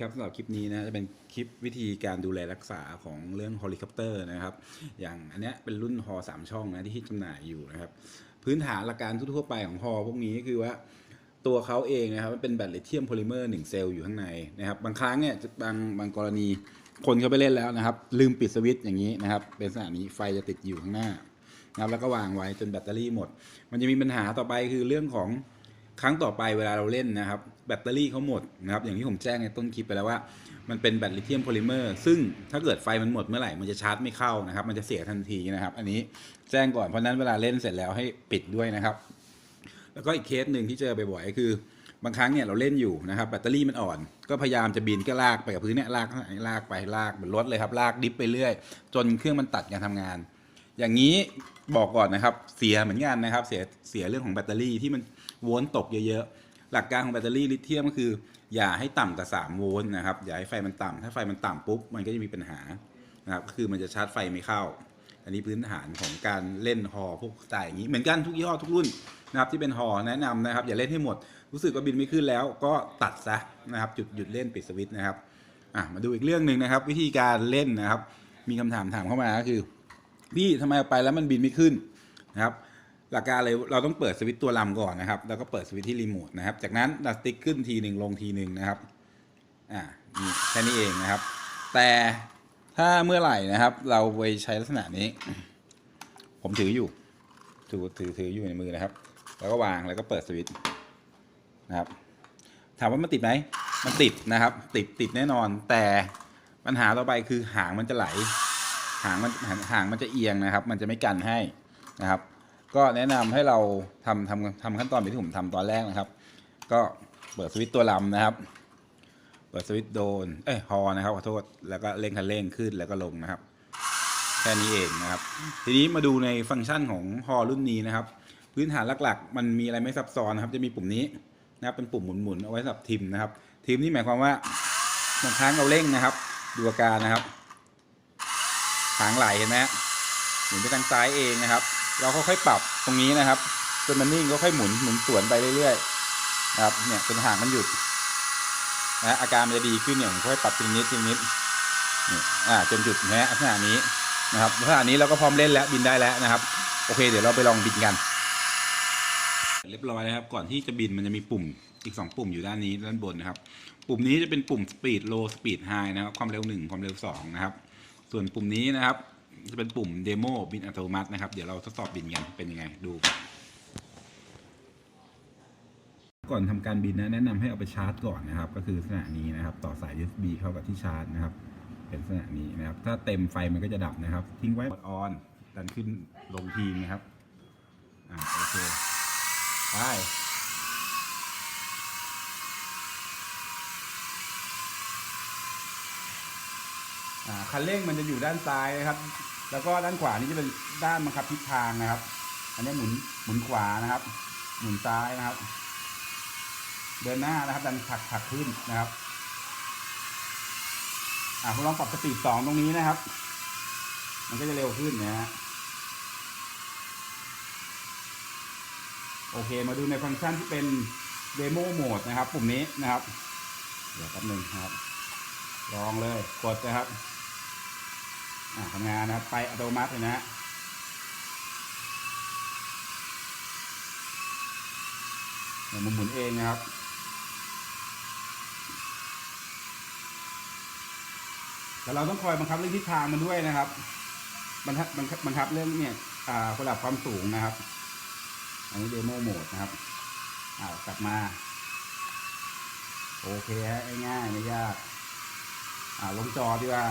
ครับสำหรับคลิปนี้นะจะเป็นคลิปวิธีการดูแลรักษาของเรื่อง h อลิคอปเตอร์นะครับ อย่างอันเนี้ยเป็นรุ่นฮอสามช่องนะที่จำหน่ายอยู่นะครับ พื้นฐานหลักการทั่วไปของฮอพวกนี้ก็คือว่าตัวเขาเองนะครับมันเป็นแบตลิเธียมโพลิเมอร์หนึ่งเซลล์อยู่ข้างในนะครับบางครั้งเนี่ยบางบางกรณีคนเขาไปเล่นแล้วนะครับ ลืมปิดสวิตช์อย่างนี้นะครับ เป็นลักษณะนี้ไฟจะติดอยู่ข้างหน้านะครับแล้วก็วางไว้จนแบตเตอรี่หมด มันจะมีปัญหาต่อไปคือเรื่องของ รั้งต่อไปเวลาเราเล่นนะครับ แบตเตอรี่เขาหมดนะครับ อย่างที่ผมแจ้งในต้นคลิปไปแล้วว่า มันเป็นแบตลิเธียมโพลิเมอร์ซึ่งถ้าเกิดไฟมันหมดเมื่อไหร่ มันจะชาร์จไม่เข้านะครับ มันจะเสียทันทีนะครับ อันนี้แจ้งก่อนเพราะนั้นเวลาเล่นเสร็จแล้วให้ปิดด้วยนะครับ แล้วก็อีกเคสหนึ่งที่เจอบ่อยๆคือบางครั้งเนี่ยเราเล่นอยู่นะครับแบตเตอรี่มันอ่อน ก็พยายามจะบินก็ลากไปกับพื้นเนี่ยลากลากไปลากเหมือนรถเลยครับลากดิฟไปเรื่อย จนเครื่องมันตัดการทำงาน อย่างนี้บอกก่อนนะครับเสียเหมือนกันนะครับเสียเสียเรื่องของแบตเตอรี่ที่มัน โวลต์ตกเยอะๆ หลักการของแบตเตอรี่ลิเธียมก็คือ อย่าให้ต่ำกว่า3โวลต์นะครับ อย่าให้ไฟมันต่ำถ้าไฟมันต่ำปุ๊บ มันก็จะมีปัญหานะครับก็คือมันจะชาร์จไฟไม่เข้า อันนี้พื้นฐานของการเล่นฮอพวกสไตล์อย่างนี้เหมือนกันทุกยี่ห้อทุกรุ่นนะครับที่เป็นฮอแนะนำนะครับ อย่าเล่นให้หมดรู้สึกว่าบินไม่ขึ้นแล้วก็ตัดซะนะครับจุดหยุดเล่นปิดสวิตช์นะครับอะมาดูอีกเรื่องหนึ่งนะครับ วิธีการเล่นนะครับ มีคำถามถามเข้ามาก็คือ พี่ทำไมเอาไปแล้วมันบินไม่ขึ้นนะครับ หลักการเลยเราต้องเปิดสวิตตัวลำก่อนนะครับ แล้วก็เปิดสวิตที่รีโมทนะครับ จากนั้นดัดสติ๊กขึ้นทีหนึ่งลงทีหนึ่งนะครับ อ่านี่แค่นี้เองนะครับ แต่ถ้าเมื่อไหร่นะครับ เราไปใช้ลักษณะนี้ ผมถืออยู่ ถือถือถืออยู่ในมือนะครับ แล้วก็วางแล้วก็เปิดสวิตนะครับ ถามว่ามันติดไหมมันติดนะครับ ติดติดแน่นอน แต่ปัญหาต่อไปคือหางมันจะไหล หางมันหางมันจะเอียงนะครับ มันจะไม่กันให้นะครับ ก็แนะนำให้เราทำทำทำขั้นตอนแบบที่ผมทำตอนแรกนะครับ ก็เปิดสวิตช์ตัวลำนะครับ เปิดสวิตช์โดน เอ้ยฮอนะครับขอโทษ แล้วก็เร่งคันเร่งขึ้นแล้วก็ลงนะครับ แค่นี้เองนะครับ ทีนี้มาดูในฟังก์ชันของฮอรุ่นนี้นะครับ พื้นฐานหลักๆ มันมีอะไรไม่ซับซ้อนนะครับ จะมีปุ่มนี้นะครับ เป็นปุ่มหมุนๆเอาไว้สำหรับทิมนะครับ ทิมนี่หมายความว่าบางครั้งเราเร่งนะครับ ดูอาการนะครับหางไหลเห็นไหมหมุนไปทางซ้ายเองนะครับ เราค่อยๆปรับตรงนี้นะครับจนมันนิ่งก็ค่อยหมุนหมุนสวนไปเรื่อยๆนะครับเนี่ยจนหางมันหยุดนะอาการมันจะดีขึ้นเนี่ยผมค่อยปรับทีนิดทีนิดนี่อ่าจนหยุดนะฮะลักษณะนี้นะครับลักษณะนี้เราก็พร้อมเล่นแล้วบินได้แล้วนะครับ โอเค เดี๋ยวเราไปลองบินกัน เรียบร้อยนะครับ ก่อนที่จะบินมันจะมีปุ่มอีก 2 ปุ่มอยู่ด้านนี้ด้านบนนะครับ ปุ่มนี้จะเป็นปุ่ม speed low speed high นะครับความเร็ว 1 ความเร็ว 2 นะครับ ส่วนปุ่มนี้นะครับ จะเป็นปุ่มเดโมบินอัตโนมัตินะครับ เดี๋ยวเราทดสอบบินกันเป็นยังไงดู ก่อนทำการบินนะแนะนำให้เอาไปชาร์จก่อนนะครับ ก็คือลักษณะนี้นะครับ ต่อสาย USB เข้ากับที่ชาร์จนะครับ เป็นลักษณะนี้นะครับ ถ้าเต็มไฟมันก็จะดับนะครับ ทิ้งไว้ออนดันขึ้นลงทีนะครับอ่าโอเคไปคันเร่งมันจะอยู่ด้านซ้ายนะครับ แล้วก็ด้านขวานี่จะเป็นด้านบังคับทิศทางนะครับ อันนี้หมุนหมุนขวานะครับ หมุนซ้ายนะครับ เดินหน้านะครับ ดันผลักผลักขึ้นนะครับ อ่าผมลองปรับสปีดสองตรงนี้นะครับ มันก็จะเร็วขึ้นนะฮะโอเค มาดูในฟังก์ชันที่เป็นเดโมโหมดนะครับ ปุ่มนี้นะครับ เดี๋ยวแป๊บหนึ่งนะครับ ลองเลย กดนะครับ ทำงานนะครับ ไปอัตโนมัติเลยนะฮะเดี๋ยวมันหมุนเองนะครับแต่เราต้องคอยบังคับเรื่องทิศทางมันด้วยนะครับ บังคับบังคับบังคับเรื่องเนี่ยอ่าระดับความสูงนะครับ อันนี้เดโมโหมดนะครับอ้าวกลับมา โอเคฮะง่ายไม่ยาก อ่าลงจอดีกว่า